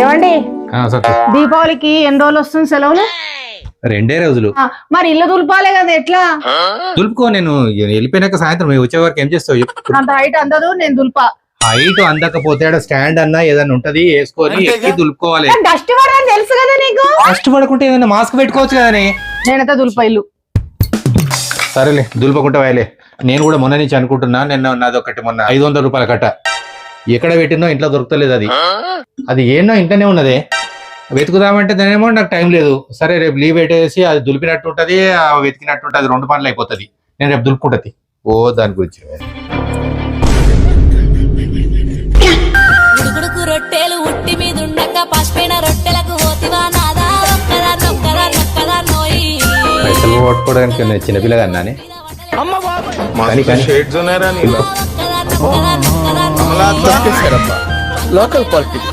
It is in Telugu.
ఏమండి? దీపావళికి ఎన్ని రోజులు వస్తుంది సెలవులు? రెండే రోజులు. మరి ఇల్లు దులపాలే కదా ఎట్లా? దులుపుకో నేను వెళ్ళిపోయినాక సాయంత్రం వచ్చే వరకు ఏం చేస్తావు? అంత హైట్ అందదు నేను దుల్పా. హైట్ అందకపోతే స్టాండ్ అన్నా ఏదన్నా ఉంటది వేసుకొని ఎక్కి దులుపుకోవాలి. డస్ట్ పడని తెలుసు కదా నీకు? కష్టపడకుంటే ఏదైనా మాస్క్ పెట్టుకోవచ్చు కదనే నేనైతే దుల్పా ఇల్లు. సరేలే దులుపకుంటా వాయలే. నేను కూడా మొన్న నుంచి అనుకుంటున్నా నిన్న నాది ఒకటి మొన్న ఐదు వందల రూపాయల కట్ట. ఎక్కడ పెట్టినో ఇంట్లో దొరకలేదు అది. అది ఏనో ఇంట్లోనే ఉన్నదే. వెతుకుదామంటే దానేమో నాకు టైం లేదు. సరే రేపు లీవ్ పెట్టేసి అది దులిపినట్టు ఉంటది ఆ వెతికినట్టు ఉంటది రెండు పనులు అయిపోతుంది. నేను రేపు దులుపుకుంటది. ఓ దాని గురించి ఉడుకుడుకు రొట్టెలు ఉట్టి మీద ఉండక పసిపోయిన రొట్టెలకు పోతివా నాదా? ఒక్కదా నొక్కదా నొక్కదా నోయి? పైసలు పట్టుకోవడానికి నేను చిన్నపిల్లగా అన్నానే? కానీ కానీ. షేడ్స్ ఉన్నారా నీలో? Local politics.